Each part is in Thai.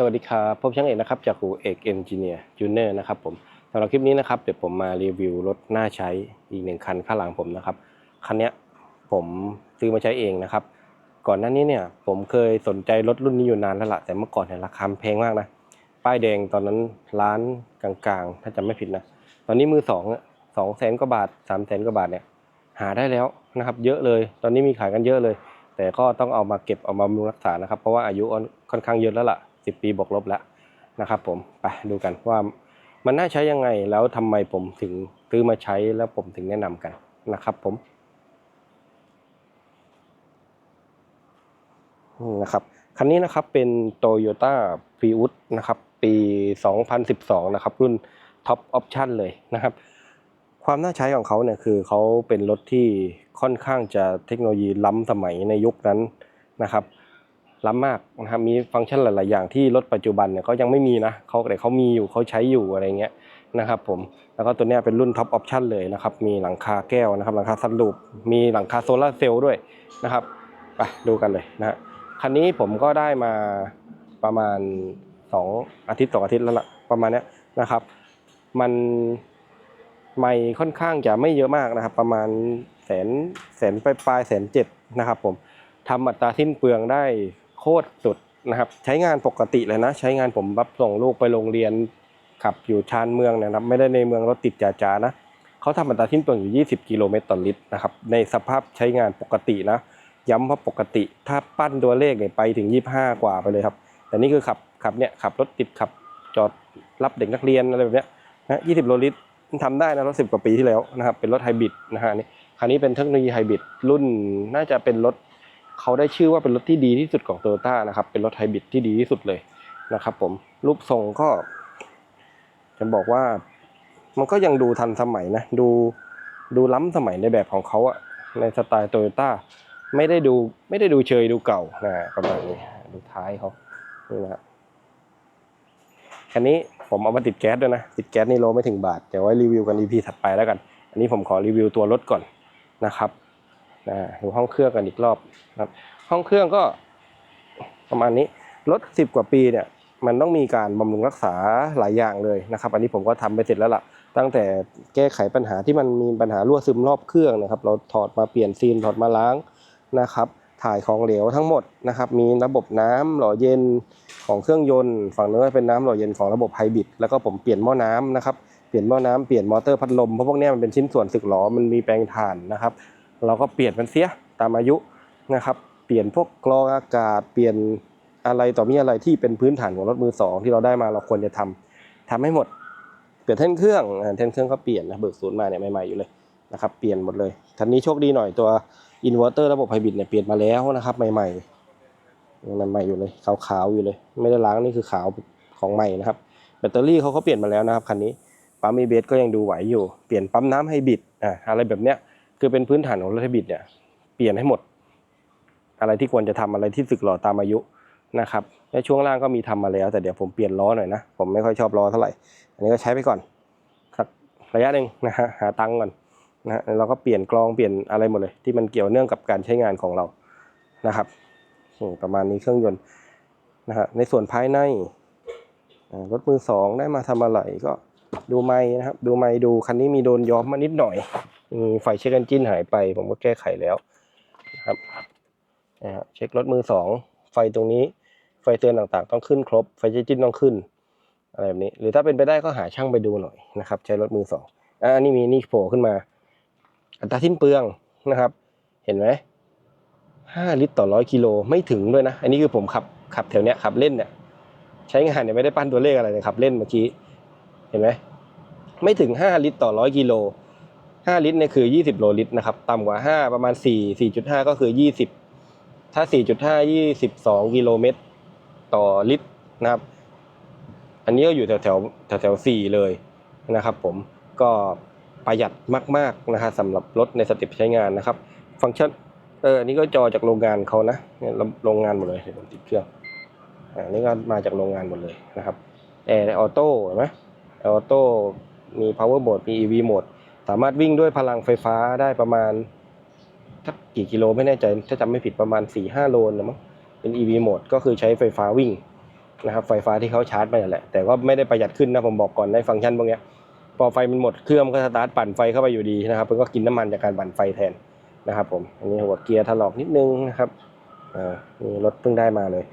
สวัสดีครับพบช่างเอกนะครับจากหูเอกเอนจิเนียร์จูเนอร์นะครับผมสำหรับคลิปนี้นะครับเดี๋ยวผมมารีวิวรถน่าใช้อีกหนึ่งคันข้างหลังผมนะครับคันนี้ผมซื้อมาใช้เองนะครับ ก่อนหน้านี้เนี่ยผมเคยสนใจรถรุ่นนี้อยู่นานแล้วล่ะแต่เมื่อก่อนเนี่ยราคาแพงมากนะป้ายแดงตอนนั้นร้านกลางๆ ถ้าจำไม่ผิดนะตอนนี้มือสองสองแสนกว่าบาทสามแสนกว่าบาทเนี่ยหาได้แล้วนะครับ เยอะเลย ตอนนี้มีขายกันเยอะเลย แต่ก็ต้องเอามาเก็บเอามาบำรุงรักษานะครับ เพราะว่าอายุค่อนข้างเยอะแล้วล่ะ สิปีบวกลบแล้วนะครับผมไปดูกันว่ามันน่าใช้ยังไงแล้วทำไมผมถึงซื้อมาใช้แล้วผมถึงแนะนำกันนะครับผมนะครับคันนี้นะครับเป็น Toyota Prius นะครับปี 2012 นะครับ รุ่น Top Option เลยนะครับ ความน่าใช้ของเขาเนี่ยคือเขาเป็นรถที่ค่อนข้างจะเทคโนโลยีล้ำสมัยในยุคนั้นนะครับ ล้ำมากนะครับมีฟังก์ชันหลาย ๆ อย่างที่รถปัจจุบันเนี่ยเขายังไม่มีนะเขาแต่เขามีอยู่เขาใช้อยู่อะไรเงี้ยนะครับผมแล้วก็ตัวนี้เป็นรุ่นท็อปออปชั่นเลยนะครับมีหลังคาแก้วนะครับหลังคาซันรูปมีหลังคาโซลาเซลล์ด้วยนะครับไปดูกันเลยนะฮะคันนี้ผมก็ได้มาประมาณ 2 อาทิตย์ต่ออาทิตย์แล้วละประมาณเนี้ยนะครับ มันไม่ค่อนข้างจะไม่เยอะมากนะครับ ประมาณแสนแสนปลายปลายแสนเจ็ดนะครับผมทำอัตราสิ้นเปลืองได้ โคตรสุดนะครับใช้งานปกติเลยนะ ใช้งานผมรับส่งลูกไปโรงเรียนขับอยู่ชานเมืองเนยนะครับ ไม่ได้ในเมืองรถติดจ๋าๆนะเขาทำอัตราสิ้นเปลืองอยู่ 20 กิโลเมตรต่อลิตรนะครับในสภาพใช้งานปกตินะ ย้ำว่าปกติถ้าปั้นตัวเลขเนี่ยไปถึง 25 กว่าไปเลยครับ แต่นี่คือขับขับเนี่ยขับรถติดขับจอดรับเด็กนักเรียนอะไรแบบเนี้ยนะ20โลลิตรทำได้นะรถ10กว่าปีที่แล้วนะครับเป็นรถไฮบริดนะฮะนี่คันนี้เป็นเทคโนโลยีไฮบริดรุ่นน่าจะเป็นรถ เขาได้ชื่อว่าเป็นรถที่ดีที่สุดของโตโยต้านะครับ เป็นรถไฮบริดที่ดีที่สุดเลยนะครับ ผมรูปทรงก็ จะบอกว่า มันก็ยังดูทันสมัยนะ ดูดูล้ำสมัยในแบบของเขาอะในสไตล์โตโยต้าไม่ได้ดูไม่ได้ดูเชยดูเก่านะประมาณนี้ดูท้ายเขานี่นะฮะคันนี้ผมเอามาติดแก๊สด้วยนะ ติดแก๊สนี่โลไม่ถึงบาท เดี๋ยวไว้รีวิวกัน EP ถัดไปแล้วกัน อันนี้ผมขอรีวิวตัวรถก่อนนะครับ นะดูห้องเครื่องกันอีกรอบนะครับ ห้องเครื่องก็ประมาณนี้รถสิบกว่าปีเนี่ยมันต้องมีการบำรุงรักษาหลายอย่างเลยนะครับ อันนี้ผมก็ทำไปเสร็จแล้วล่ะ ตั้งแต่แก้ไขปัญหาที่มันมีปัญหารั่วซึมรอบเครื่องนะครับ เราถอดมาเปลี่ยนซีนถอดมาล้างนะครับถ่ายของเหลวทั้งหมดนะครับ มีระบบน้ำหล่อเย็นของเครื่องยนต์ ฝั่งนู้นก็เป็นน้ำหล่อเย็นของระบบไฮบริดแล้วก็ผมเปลี่ยนหม้อน้ำนะครับ เปลี่ยนหม้อน้ำเปลี่ยนมอเตอร์พัดลมเพราะพวกนี้มันเป็นชิ้นส่วนสึกหรอมันมีแปลงถ่านนะครับ เราก็เปลี่ยนมันเสียตามอายุนะครับ เปลี่ยนพวกกรองอากาศ เปลี่ยนอะไรต่อมีอะไรที่เป็นพื้นฐานของรถมือสองที่เราได้มาเราควรจะทำทำให้หมด เปลี่ยนเท่นเครื่องเท่นเครื่องก็เปลี่ยนนะเบิกศูนย์มาเนี่ยใหม่ๆอยู่เลยนะครับ เปลี่ยนหมดเลยทันนี้โชคดีหน่อยตัวอินเวอร์เตอร์ระบบไฮบริดเนี่ยเปลี่ยนมาแล้วนะครับ ใหม่ๆยังใหม่อยู่เลยขาวๆอยู่เลย ไม่ได้ล้างนี่คือขาวของใหม่นะครับ แบตเตอรี่เขาก็เปลี่ยนมาแล้วนะครับคันนี้ปั๊มมีเบสก็ยังดูไหวอยู่ เปลี่ยนปั๊มน้ำไฮบริดอ่าอะไรแบบเนี้ย คือเป็นพื้นฐานของรถไฮบริดเนี่ยเปลี่ยนให้หมด อะไรที่ควรจะทำอะไรที่สึกหรอตามอายุนะครับในช่วงล่างก็มีทำมาแล้ว แต่เดี๋ยวผมเปลี่ยนล้อหน่อยนะผมไม่ค่อยชอบล้อเท่าไหร่ อันนี้ก็ใช้ไปก่อนสักระยะหนึ่งนะฮะหาตังค์ก่อนนะฮะเราก็เปลี่ยนกรองเปลี่ยนอะไรหมดเลย ที่มันเกี่ยวเนื่องกับการใช้งานของเรานะครับประมาณนี้เครื่องยนต์นะฮะในส่วนภายในรถมือสองได้มาทำอะไรก็ ดูไม้นะครับ ดูไม้ดูคันนี้มีโดนย้อมมานิดหน่อยไฟเช็คเอนจินหายไป ผมก็แก้ไขแล้วนะครับนะฮะเช็ครถมือสองไฟตรงนี้ไฟเตือนต่างๆ ต้องขึ้นครบ ไฟเช็คจินต้องขึ้นอะไรแบบนี้ หรือถ้าเป็นไปได้ก็หาช่างไปดูหน่อยนะครับ ใช้รถมือสองอ่าอันนี้มีนี่โผล่ขึ้นมา อัตราสิ้นเปลืองนะครับ เห็นไหมห้าลิตรต่อร้อยกิโลไม่ถึงด้วยนะ อันนี้คือผมขับขับแถวเนี้ยขับเล่นเนี่ยใช้งานเนี่ยไม่ได้ปั้นตัวเลขอะไรเลยขับเล่นเมื่อกี้ เห็นไหมไม่ถึงห้าลิตรต่อร้อยกิโลห้าลิตรเนี่ยคือยี่สิบโลลิตรนะครับ ต่ำกว่าห้าประมาณสี่สี่จุดห้าก็คือยี่สิบถ้าสี่จุดห้ายี่สิบสองกิโลเมตรต่อลิตรนะครับ อันนี้ก็อยู่แถวแถวแถวแถวสี่เลยนะครับ ผม ก็ประหยัดมากๆนะฮะสำหรับรถในสเต็ปใช้งานนะครับ ฟังก์ชัน เออ อันนี้ก็จอจากโรงงานเขานะเนี่ยโรงงานหมดเลยเดี๋ยวผมติดเครื่อง อันนี้ก็มาจากโรงงานหมดเลยนะครับ แอร์ออโต้เห็นไหม อร์อโต้มี power mode มี EV mode สามารถวิ่งด้วยพลังไฟฟ้าได้ประมาณสักกี่กิโลไม่แน่ใจ ถ้าจำไม่ผิดประมาณ 4-5 โลนะมั้งเป็น EV mode ก็คือใช้ไฟฟ้าวิ่งนะครับไฟฟ้าที่เขาชาร์จไปนั่นแหละ แต่ก็ไม่ได้ประหยัดขึ้นนะผมบอกก่อนในฟังก์ชันพวกนี้พอไฟมันหมดเครื่องก็สตาร์ทปั่นไฟเข้าไปอยู่ดีนะครับมันก็กินน้ำมันจากการปั่นไฟแทนนะครับผมอันนี้หัวเกียร์ถลอกนิดนึงนะครับอ่านี่รถเพิ่งได้มาเลย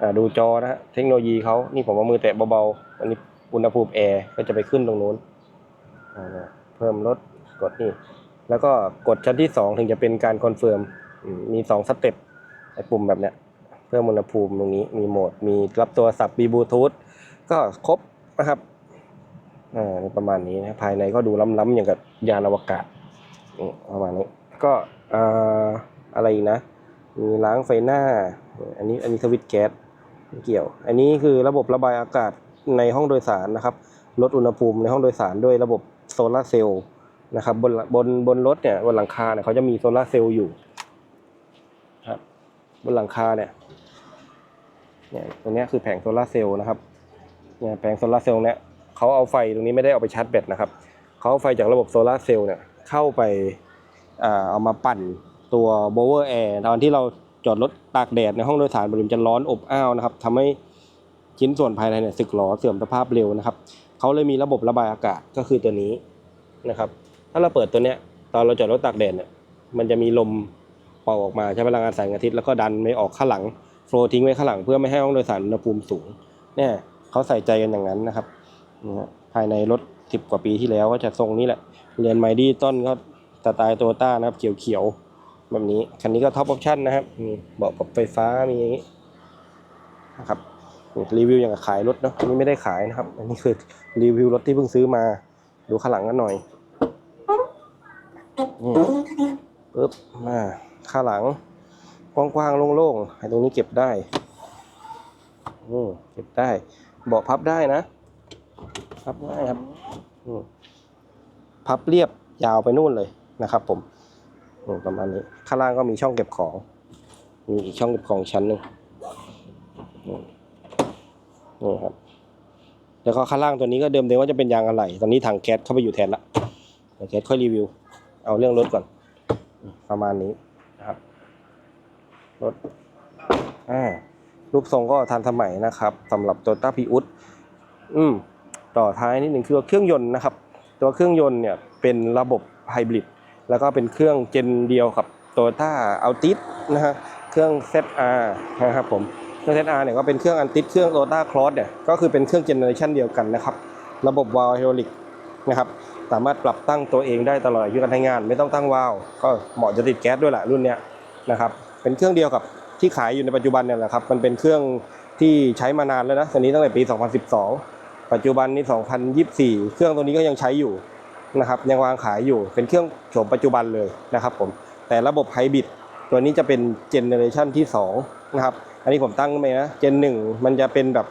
อ่าดูจอนะฮะเทคโนโลยีเขานี่ผมเอามือแตะเบาๆอันนี้ อุณหภูมิแอร์ก็จะไปขึ้นตรงนู้นเพิ่มลดกดนี่ แล้วก็กดชั้นที่สองถึงจะเป็นการคอนเฟิร์มมีสองสเต็ปไอ้ปุ่มแบบเนี้ยเพิ่มอุณหภูมิตรงนี้มีโหมด มีรับโทรศัพท์มีบลูทูธก็ครบนะครับอ่าประมาณนี้นะภายในก็ดูล้ำๆอย่างกับยานอวกาศประมาณนี้ก็อ่าอะไรนะ มีล้างไฟหน้า อันนี้อันนี้สวิตช์แก๊สเกี่ยว อันนี้คือระบบระบายอากาศ ในห้องโดยสารนะครับลดอุณหภูมิในห้องโดยสารด้วยระบบโซลาเซลล์นะครับบนบนบนรถเนี่ยบนหลังคาเนี่ยเขาจะมีโซลาเซลล์อยู่ครับบนหลังคาเนี่ยเนี่ยตรงนี้คือแผงโซลาเซลล์นะครับเนี่ยแผงโซลาเซลล์เนี่ยเขาเอาไฟตรงนี้ไม่ได้เอาไปชาร์จแบตนะครับเขาเอาไฟจากระบบโซลาเซลล์เนี่ยเข้าไปเอามาปั่นตัวโบเวอร์แอร์ตอนที่เราจอดรถตากแดดในห้องโดยสารบริเวณจะร้อนอบอ้าวนะครับทำให้ ชิ้นส่วนภายในเนี่ยสึกหรอเสื่อมสภาพเร็วนะครับเขาเลยมีระบบระบายอากาศก็คือตัวนี้นะครับ ถ้าเราเปิดตัวเนี้ยตอนเราจอดรถตากแดดเนี่ยมันจะมีลมเป่าออกมาใช้พลังงานแสงอาทิตย์แล้วก็ดันไม่ออกข้างหลังโฟลทิ้งไว้ข้างหลังเพื่อไม่ให้ห้องโดยสารอุณหภูมิสูงเนี่ยเขาใส่ใจกันอย่างนั้นนะครับภายในรถสิบกว่าปีที่แล้วก็จะทรงนี้แหละเรือนไมดี้ต้นก็สไตล์โตโยต้านะครับเขียวๆแบบนี้คันนี้ก็ท็อปออปชั่นนะครับมีเบาะปรับไฟฟ้ามีอย่างนี้นะครับ รีวิวอย่างกับขายรถเนาะอันนี้ไม่ได้ขายนะครับ อันนี้คือรีวิวรถที่เพิ่งซื้อมา ดูข้างหลังกันหน่อยนี่ปึ๊บมาข้างหลังกว้างๆโล่งๆไอ้ตรงนี้เก็บได้อืมเก็บได้เบาะพับได้นะ พับง่ายครับอืมพับเรียบยาวไปนู่นเลยนะครับผมประมาณนี้ข้างล่างก็มีช่องเก็บของ มีอีกช่องเก็บของชั้นหนึ่ง นี่ครับแล้วก็ข้างล่างตัวนี้ก็เดิมเดิมว่าจะเป็นยางอะไหล่ตอนนี้ถังแก๊สเข้าไปอยู่แทนละเดี๋ยวแก๊สค่อยรีวิว เอาเรื่องรถก่อน ประมาณนี้นะครับรถอ่ารูปทรงก็ทันสมัยนะครับสำหรับ t o y ต้าพีอุดอืมต่อท้ายนิดหนึ่งคือว่าเครื่องยนต์นะครับ ตัวเครื่องยนต์เนี่ยเป็นระบบไฮบริดแล้วก็เป็นเครื่องเจนเดียวกับ t o y ต้าอัลติสนะฮะเครื่อง ZR นะครับผม เครื่อง ZR เนี่ยก็เป็นเครื่องอันติสเครื่อง t o y ต้าครอสเนี่ยก็คือเป็นเครื่องเจเนอเรชันเดียวกันนะครับ ระบบวาล์วไฮดรอลิกนะครับสามารถปรับตั้งตัวเองได้ตลอดอายุการใช้งาน ไม่ต้องตั้งวาล์วก็เหมาะจะติดแก๊สด้วยแหละรุ่นเนี้ยนะครับเป็นเครื่องเดียวกับที่ขายอยู่ในปัจจุบันเนี่ยแหละครับมันเป็นเครื่องที่ใช้มานานแล้วนะตัวนี้ตั้งแต่ปี 2012 ปัจจุบันนี้ 2024 เครื่องตัวนี้ก็ยังใช้อยู่นะครับยังวางขายอยู่เป็นเครื่องโฉมปัจจุบันเลยนะครับผมแต่ระบบไฮบริดตัวนี้จะเป็นเจเนอเรชันที่2นะครับ อันนี้ผมตั้งไปนะเจนหนึ่งมันจะเป็นแบบ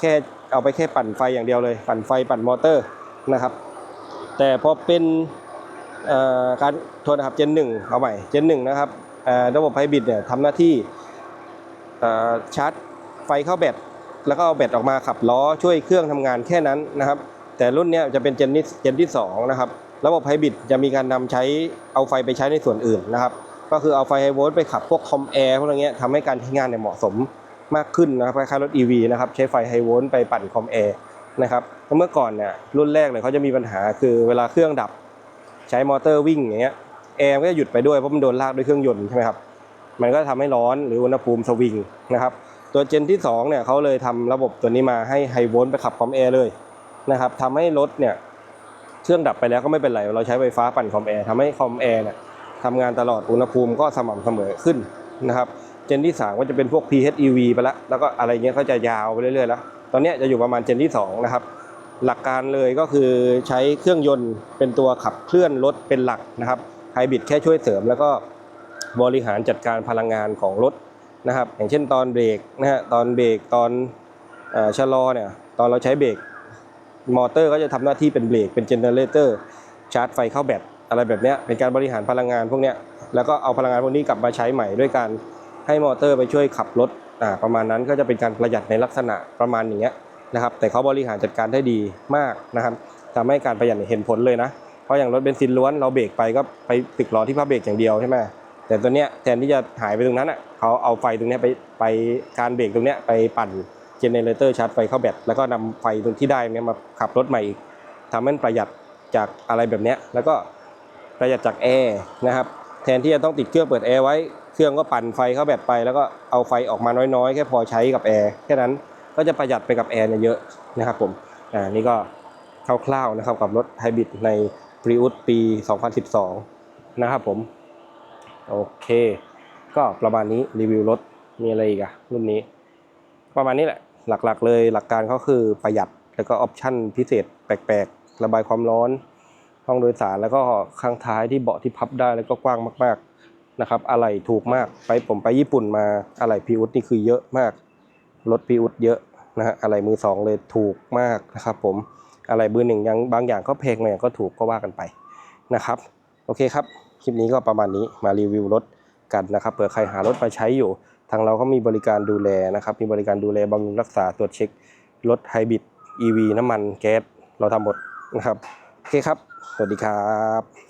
แค่เอาไปแค่ปั่นไฟอย่างเดียวเลย ปั่นไฟปั่นมอเตอร์นะครับ แต่พอเป็นการโทษนะครับเจนหนึ่งเอาใหม่เจนหนึ่งนะครับระบบไฮบริดเนี่ยทำหน้าที่ชาร์จไฟเข้าแบตแล้วก็เอาแบตออกมาขับล้อช่วยเครื่องทำงานแค่นั้นนะครับ แต่รุ่นนี้จะเป็นเจนที่เจนที่สองนะครับ ระบบไฮบริดจะมีการนำใช้เอาไฟไปใช้ในส่วนอื่นนะครับ ก็คือเอาไฟไฮโวลต์ไปขับพวกคอมแอร์พวกอย่างเงี้ยทำให้การใช้งานเนี่ยเหมาะสมมากขึ้นนะครับคล้ายๆรถ EV นะครับใช้ไฟไฮโวลต์ไปปั่นคอมแอร์นะครับแล้วเมื่อก่อนเนี่ยรุ่นแรกเลยเขาจะมีปัญหาคือเวลาเครื่องดับใช้มอเตอร์วิ่งอย่างเงี้ยแอร์ก็จะหยุดไปด้วยเพราะมันโดนลากด้วยเครื่องยนต์ใช่ไหมครับมันก็ทำให้ร้อนหรืออุณหภูมิสวิงนะครับตัวเจนที่2เนี่ยเขาเลยทำระบบตัวนี้มาให้ไฮโวลต์ไปขับคอมแอร์เลยนะครับทำให้รถเนี่ยเครื่องดับไปแล้วก็ไม่เป็นไร เราใช้ไฟฟ้าปั่นคอมแอร์ทำให้คอมแอร์เนี่ย ทำงานตลอดอุณหภูมิก็สม่ำเสมอขึ้นนะครับ เจนที่ 3 ก็จะเป็นพวก PHEV ไปแล้ว แล้วก็อะไรเงี้ยเขาจะยาวไปเรื่อยๆแล้วตอนนี้จะอยู่ประมาณเจนที่ 2 นะครับ หลักการเลยก็คือใช้เครื่องยนต์เป็นตัวขับเคลื่อนรถเป็นหลักนะครับไฮบริดแค่ช่วยเสริม แล้วก็บริหารจัดการพลังงานของรถนะครับ อย่างเช่นตอนเบรกนะฮะตอนเบรกตอนอชะลอเนี่ยตอนเราใช้เบรกมอเตอร์ก็จะทำหน้าที่เป็นเบรกเป็นเจเนเรเตอร์ชาร์จไฟเข้าแบต อะไรแบบเนี้ยเป็นการบริหารพลังงานพวกเนี้ยแล้วก็เอาพลังงานพวกนี้กลับมาใช้ใหม่ด้วยการให้มอเตอร์ไปช่วยขับรถอ่าประมาณนั้นก็จะเป็นการประหยัดในลักษณะประมาณอย่างเงี้ยนะครับ แต่เขาบริหารจัดการได้ดีมากนะครับทำให้การประหยัดเห็นผลเลยนะ เพราะอย่างรถเบนซินล้วนเราเบรกไปก็ไปติดล้อที่พับเบรกอย่างเดียวใช่ไหมแต่ตัวเนี้ยแทนที่จะหายไปตรงนั้นอะเขาเอาไฟตรงเนี้ยไปไปการเบรกตรงเนี้ยไปปั่นเจเนเรเตอร์ชาร์จไฟเข้าแบตแล้วก็นำไฟตรงที่ได้เนี่ยมาขับรถใหม่อีกทำให้มันประหยัดจากอะไรแบบเนี้ยแล้วก็ ประหยัดจากแอร์นะครับแทนที่จะต้องติดเครื่องเปิดแอร์ไว้ เครื่องก็ปั่นไฟเข้าแบตไป แล้วก็เอาไฟออกมาน้อยๆ แค่พอใช้กับแอร์แค่นั้นก็จะประหยัดไปกับแอร์เนี่ยเยอะนะครับผมอ่านี่ก็คร่าวๆนะครับกับรถไฮบริดใน Prius ปี 2012 นะครับผม โอเค ก็ประมาณนี้รีวิวรถมีอะไรอีกอะรุ่นนี้ ประมาณนี้แหละ หลักๆเลยหลักการก็คือประหยัดแล้วก็ออปชั่นพิเศษแปลกๆ ระบายความร้อน ห้องโดยสารแล้วก็ข้างท้ายที่เบาะที่พับได้แล้วก็กว้างมากๆนะครับอะไรถูกมากไปผมไปญี่ปุ่นมาอะไรพีอุดนี่คือเยอะมากรถพีอุดเยอะนะฮะอะไรมือสองเลยถูกมากนะครับ ผมอะไรเบอร์หนึ่งยังบางอย่างก็แพงบางอย่างก็ถูกก็ว่ากันไปนะครับ โอเคครับคลิปนี้ก็ประมาณนี้มารีวิวรถกันนะครับเผื่อใครหารถมาใช้อยู่ ทางเราก็มีบริการดูแลนะครับ มีบริการดูแลบำรุงรักษาตรวจเช็ครถไฮบริด EV น้ำมันแก๊สเราทำหมดนะครับ เคครับ สวัสดีครับ